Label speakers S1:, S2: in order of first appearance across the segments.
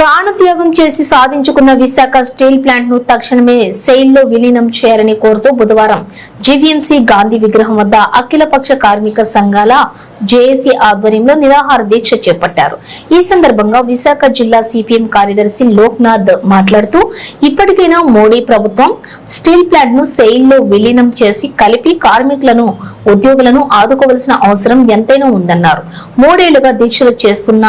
S1: ప్రాణత్యాగం చేసి సాధించుకున్న విశాఖ స్టీల్ ప్లాంట్ను తక్షణమే సెయిల్లో విలీనం చేయాలని కోరుతూ బుధవారం జీవీఎంసీ గాంధీ విగ్రహం వద్ద అఖిలపక్ష కార్మిక సంఘాల జేఏసీ ఆధ్వర్యంలో నిరాహార దీక్ష చేపట్టారు. ఈ సందర్భంగా విశాఖ జిల్లా సిపిఎం కార్యదర్శి లోక్నాథ్ మాట్లాడుతూ ఇప్పటికైనా మోడీ ప్రభుత్వం స్టీల్ ప్లాంట్ను సెయిల్లో విలీనం చేసి కలిపి కార్మికులను ఉద్యోగులను ఆదుకోవలసిన అవసరం ఎంతైనా ఉందన్నారు. మూడేళ్ళుగా దీక్షలు చేస్తున్న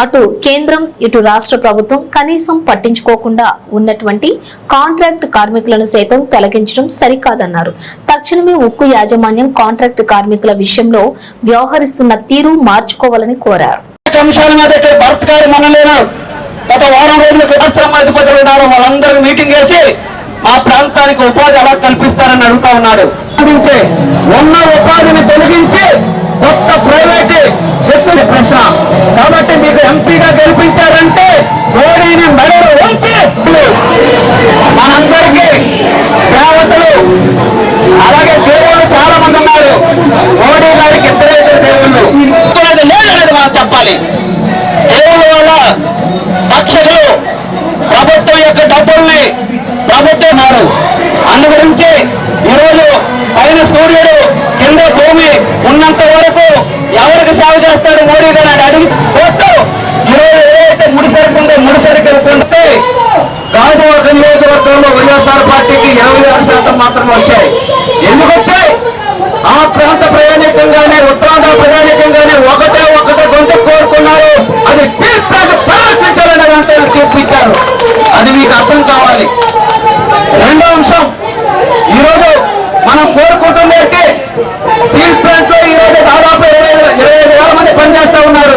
S1: అటు కేంద్రం ఇటు రాష్ట్ర ప్రభుత్వం కనీసం పట్టించుకోకుండా ఉన్నటువంటి కాంట్రాక్ట్ కార్మికులను సైతం తొలగించడం సరికాదన్నారు. తక్షణమే ఉక్కు యాజమాన్యం కాంట్రాక్ట్ కార్మికుల విషయంలో వ్యవహరిస్తున్న తీరు మార్చుకోవాలని కోరారు.
S2: గత వారం రోజులు ఆశ్రమ అధిపతులు ఉన్నారు. వాళ్ళందరూ మీటింగ్ చేసి మా ప్రాంతానికి ఉపాధి ఎలా కల్పిస్తారని అడుగుతా ఉన్నాడు ఉన్న ఉపాధిని తొలగించి మనం చెప్పాలి దేవుళ్ళ వల్ల ప్రభుత్వం యొక్క డబ్బుల్ని ప్రభుత్వం మారు అందు గురించి ఈరోజు పైన సూర్యుడు కింద భూమి ఉన్నంత వరకు ఎవరికి సేవ చేస్తాడు మోడీ గారు అని అడిగి కొట్టు. ఈరోజు ఏదైతే ముడిసరికి ఉందో ముడిసరికి ఉంటే గాజువాక నియోజకవర్గంలో వైఎస్ఆర్ పార్టీకి ఇరవై ఆరు శాతం మాత్రమే వచ్చాయి ఎందుకు వచ్చాయి ఆ ప్రాంత ప్రయాణికంగానే ఉత్తరాంధ్ర ప్రయాణికంగానే ఒకటే ఒకటే గొంతు కోరుకున్నారు అది స్టీల్ ప్లాంట్ ప్రదర్శించాలనే దాంట్లో చూపించారు అది మీకు అర్థం కావాలి రెండో అంశం ఈరోజు మనం కోరుకుంటుందంటే స్టీల్ ప్లాంట్లో ఈరోజు దాదాపు ఇరవై ఇరవై ఐదు వేల మంది పనిచేస్తా ఉన్నారు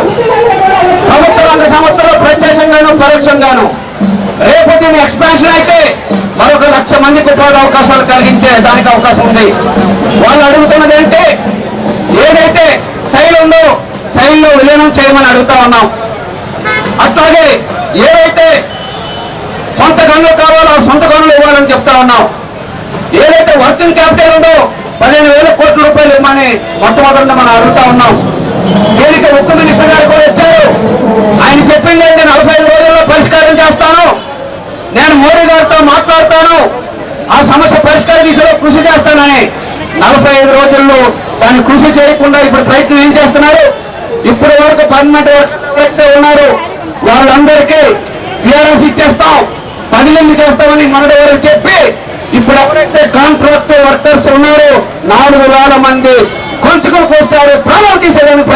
S2: ప్రభుత్వ రంగ సంస్థలో ప్రత్యక్షంగాను పరోక్షంగాను రేపు దీని ఎక్స్పాన్షన్ అయితే మరొక లక్ష మందికి ఉపాధి అవకాశాలు కలిగించే దానికి అవకాశం ఉంది. వాళ్ళు అడుగుతున్నది ఏంటి? ఏదైతే శైలి ఉందో శైలిలో విలీనం చేయమని అడుగుతా ఉన్నాం. అట్లాగే ఏదైతే సొంత గనులు కావాలో ఆ సొంత గనులు ఇవ్వాలని చెప్తా ఉన్నాం. ఏదైతే వర్కింగ్ క్యాపిటల్ ఉందో పదిహేను వేల కోట్ల రూపాయలు ఇవ్వమని మొట్టమొదటి మనం అడుగుతా ఉన్నాం. దీనికి ముఖ్యమంత్రి గారు కూడా ఇచ్చారు ఆయన చెప్పింది ఏంటి నలభై ఐదు రోజుల్లో పరిష్కారం చేస్తాను నేను మోడీ గారితో మాట్లాడతాను ఆ సమస్య పరిష్కార దిశలో కృషి చేస్తానని నలభై ఐదు రోజుల్లో దాన్ని కృషి చేయకుండా ఇప్పుడు ప్రయత్నం ఏం చేస్తున్నారు? ఇప్పటి వరకు పర్మనెంట్ ఎవరైతే ఉన్నారు. వాళ్ళందరికీ బీఆర్ఎస్ ఇచ్చేస్తాం. పదిలంది చేస్తామని మనడు ఎవరు చెప్పి ఇప్పుడు ఎవరైతే కాంట్రాక్ట్ వర్కర్స్ ఉన్నారో నాలుగు వేల మంది